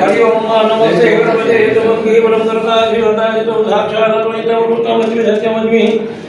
हरि ओम नमस्ते नमस्ते तुम केवलं सर्वाधिवताय तुम साक्षात् त्वयि तव कृतमस्मि सत्यमस्मि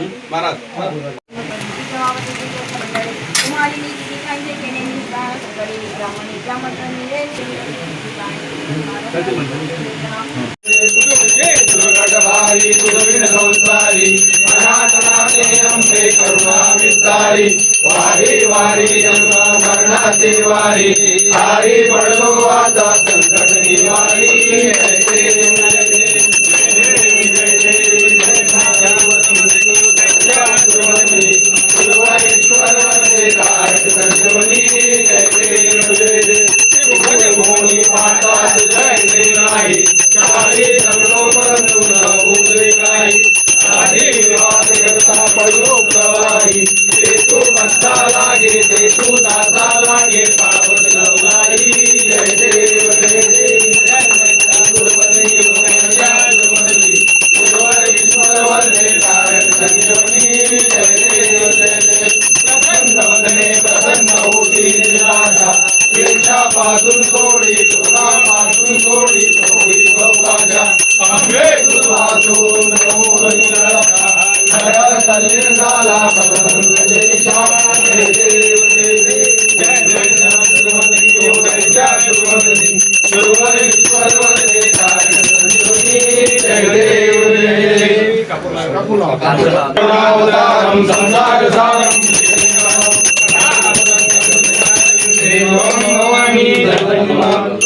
महाराज. करुणा विस्तारी वारी वारी जन्मा मरणाची वारी. हरी पडलो आता संकट निवारी.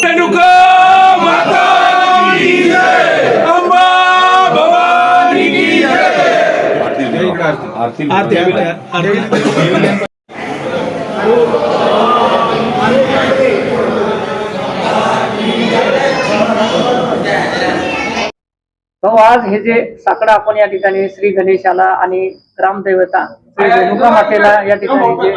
रेणुका आज हे जे साकडं आपण या ठिकाणी श्री गणेशाला आणि रामदेवता श्री रेणुका मातेला या ठिकाणी जे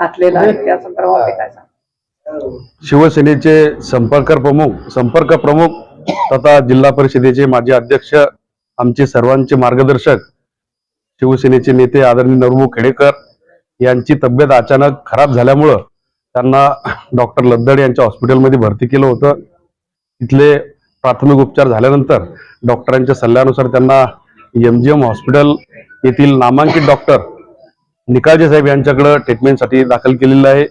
घातलेलं आहे. त्या संदर्भात काय सांग शिवसेनेचे संपर्क प्रमुख संपर्क प्रमुख तथा जिल्हा परिषदेचे माजी अध्यक्ष आमचे सर्वांचे मार्गदर्शक शिवसेनेचे नेते आदरणीय नरभू खेडेकर यांची तब्येत अचानक खराब झाल्यामुळं त्यांना डॉक्टर लद्दड यांच्या हॉस्पिटलमध्ये भरती केलं होतं. तिथले प्राथमिक उपचार झाल्यानंतर डॉक्टरांच्या सल्ल्यानुसार त्यांना एम जी एम हॉस्पिटल येथील नामांकित डॉक्टर निकाळजे साहेब यांच्याकडं ट्रीटमेंटसाठी दाखल केलेलं आहे.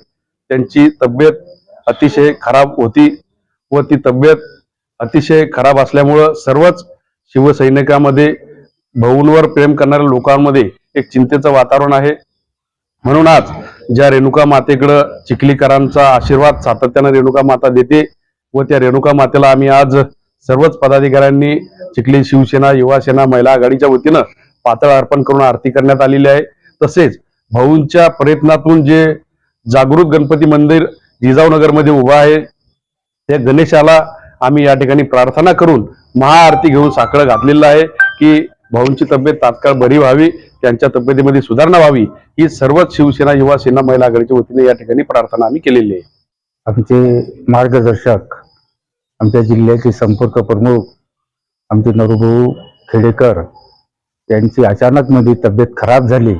त्यांची तब्येत अतिशय खराब होती व ती तब्येत अतिशय खराब असल्यामुळं सर्वच शिवसैनिकामध्ये भाऊंवर प्रेम करणाऱ्या लोकांमध्ये एक चिंतेचं वातावरण आहे. म्हणून आज ज्या रेणुका मातेकडं चिखलीकरांचा आशीर्वाद सातत्यानं रेणुका माता देते व त्या रेणुका मातेला आम्ही आज सर्वच पदाधिकाऱ्यांनी चिखली शिवसेना युवा सेना महिला आघाडीच्या वतीनं पातळ अर्पण करून आरती करण्यात आलेली आहे. तसेच भाऊंच्या प्रयत्नातून जे जागृत गणपती मंदिर जिजाऊनगरमध्ये उभं आहे त्या गणेशाला आम्ही या ठिकाणी प्रार्थना करून महाआरती घेऊन साखळं घातलेलं आहे की भाऊंची तब्येत तात्काळ बरी व्हावी त्यांच्या तब्येतीमध्ये सुधारणा व्हावी ही सर्वच शिवसेना युवा सेना महिला आघाडीच्या वतीने या ठिकाणी प्रार्थना आम्ही केलेली आहे. आमचे मार्गदर्शक आमच्या जिल्ह्याचे संपर्क प्रमुख आमचे नरुभाऊ खेडेकर त्यांची अचानकमध्ये तब्येत खराब झाली.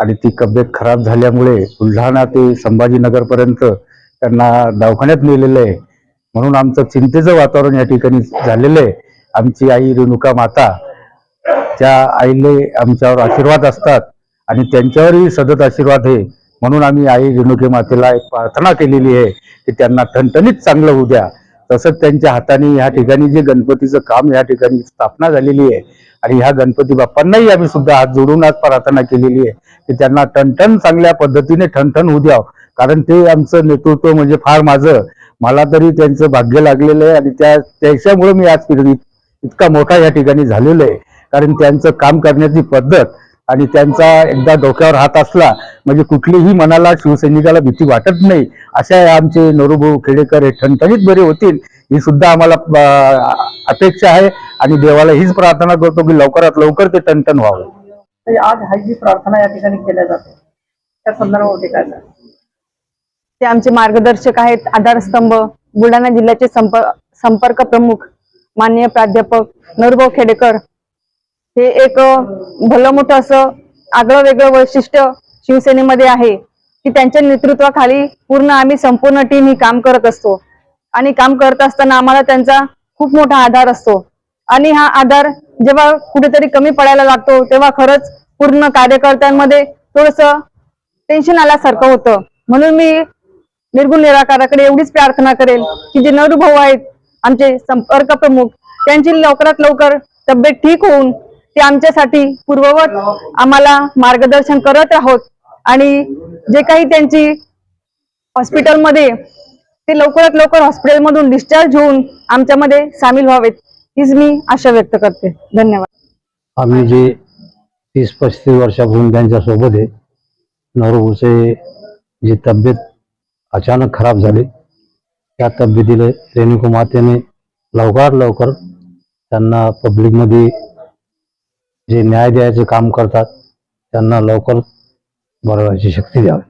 आणि ती तब्येत खराब झाल्यामुळे बुलढाणा ते संभाजीनगरपर्यंत त्यांना दवाखान्यात नेलेलं आहे. म्हणून आमचं चिंतेचं वातावरण या ठिकाणी झालेलं आहे. आमची आई रेणुका माता त्या आईले आमच्यावर आशीर्वाद असतात आणि त्यांच्यावरही सतत आशीर्वाद आहे. म्हणून आम्ही आई रेणुके मातेला एक प्रार्थना केलेली आहे की त्यांना ठणठणीत चांगलं होऊ द्या. तसंच त्यांच्या हाताने ह्या ठिकाणी जे गणपतीचं काम या ठिकाणी स्थापना झालेली आहे आणि ह्या गणपती बाप्पांनाही आम्ही सुद्धा हात जोडून आज प्रार्थना केलेली आहे की त्यांना ठणठण चांगल्या पद्धतीने ठणठण होऊ द्यावं. कारण ते आमचं नेतृत्व म्हणजे फार माझं. मला तरी त्यांचं भाग्य लागलेलं आहे आणि त्या त्याच्यामुळे मी आज फिरवी इतका मोठा या ठिकाणी झालेलो आहे. कारण त्यांचं काम करण्याची पद्धत आणि त्यांचा एकदा डोक्यावर हात असला म्हणजे कुठलीही मनाला शिवसैनिकाला भीती वाटत नाही. अशा आमचे नरुभाऊ खेडेकर हे ठणठणीत बरे होतील ही सुद्धा आम्हाला अपेक्षा आहे. आणि देवाला हीच प्रार्थना करतो की लवकरात लवकर ते टणटण व्हावं. तर आज हा जी प्रार्थना या ठिकाणी केल्या जाते त्या संदर्भामध्ये काय ते आमचे मार्गदर्शक आहेत आधारस्तंभ बुलढाणा जिल्ह्याचे संपर्क संपर्क प्रमुख माननीय प्राध्यापक नरभाऊ खेडेकर. हे एक भलं मोठं असं आगळं वेगळं वैशिष्ट्य शिवसेनेमध्ये आहे की त्यांच्या नेतृत्वाखाली पूर्ण आम्ही संपूर्ण टीम ही काम करत असतो. आणि काम करत असताना आम्हाला त्यांचा खूप मोठा आधार असतो. आणि हा आधार जेव्हा कुठेतरी कमी पडायला लागतो तेव्हा खरंच पूर्ण कार्यकर्त्यांमध्ये थोडस टेन्शन आल्यासारखं होतं. म्हणून मी निर्गुण निराकाराकडे एवढीच प्रार्थना करेल की जे नरू भाऊ आहेत आमचे संपर्क प्रमुख त्यांची लवकरात लवकर तब्येत ठीक होऊन ते आमच्यासाठी पूर्ववत आम्हाला मार्गदर्शन करत राहोत. आणि जे काही त्यांची हॉस्पिटलमध्ये ते लवकरात लवकर हॉस्पिटलमधून डिस्चार्ज होऊन आमच्यामध्ये सामील व्हावेत. हीच मी आशा व्यक्त करते. धन्यवाद. आम्ही जे तीस पस्तीस वर्षापासून त्यांच्यासोबत आहे नवरभूचे जी तब्येत अचानक खराब झाली त्या तब्येतीला रेणुका मातेने लवकरात लवकर त्यांना पब्लिकमध्ये जे न्याय द्यायचे काम करतात त्यांना लवकर बरोबरची शक्ती द्यावी.